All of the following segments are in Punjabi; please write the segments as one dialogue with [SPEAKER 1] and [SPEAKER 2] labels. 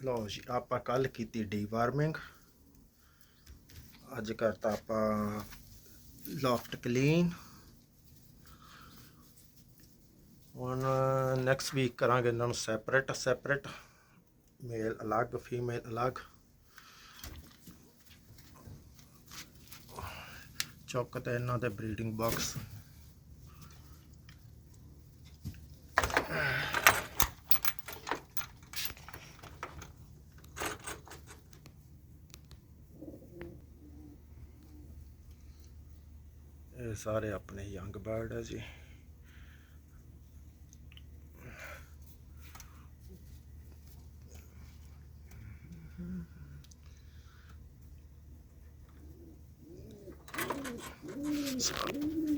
[SPEAKER 1] ਲਓ ਜੀ, ਆਪਾਂ ਕੱਲ ਕੀਤੀ ਡੀਵਾਰਮਿੰਗ ਅੱਜ ਕਰਤਾ ਆਪਾਂ ਲੌਫਟ ਕਲੀਨ ਹੁਣ ਨੈਕਸਟ ਵੀਕ ਕਰਾਂਗੇ ਇਹਨਾਂ ਨੂੰ ਸੈਪਰੇਟ ਸੈਪਰੇਟ ਮੇਲ ਅਲੱਗ ਫੀਮੇਲ ਅਲੱਗ। ਚੌਕ ਤੇ ਇਹਨਾਂ ਦੇ ਬਰੀਡਿੰਗ ਬਾਕਸ ਇਹ ਸਾਰੇ ਆਪਣੇ ਯੰਗ ਬਰਡ ਹੈ ਜੀ।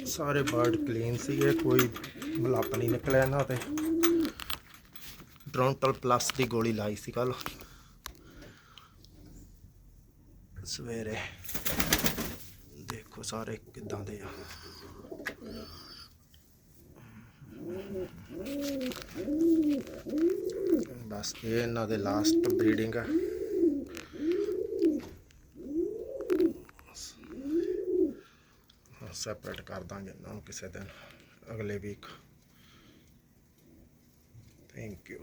[SPEAKER 1] ਸਾਰੇ ਬਰਡ ਕਲੀਨ ਸੀਗੇ, ਕੋਈ ਮਲੱਪ ਨਹੀਂ ਨਿਕਲਿਆ ਇਹਨਾਂ ਤੇ। ਡਰੋਂਟਲ ਪਲੱਸ ਦੀ ਗੋਲੀ ਲਾਈ ਸੀ ਕੱਲ ਸਵੇਰੇ। ਦੇਖੋ ਸਾਰੇ ਕਿਦਾਂ ਦੇ ਆ। ਬਸ ਇਹ ਇਹਨਾਂ ਦੇ ਲਾਸਟ ਬਰੀਡਿੰਗ ਆ। ਸੈਪਰੇਟ ਕਰ ਦਾਂਗੇ ਇਹਨਾਂ ਨੂੰ ਕਿਸੇ ਦਿਨ, ਅਗਲੇ ਵੀਕ ਥੈਂਕ ਯੂ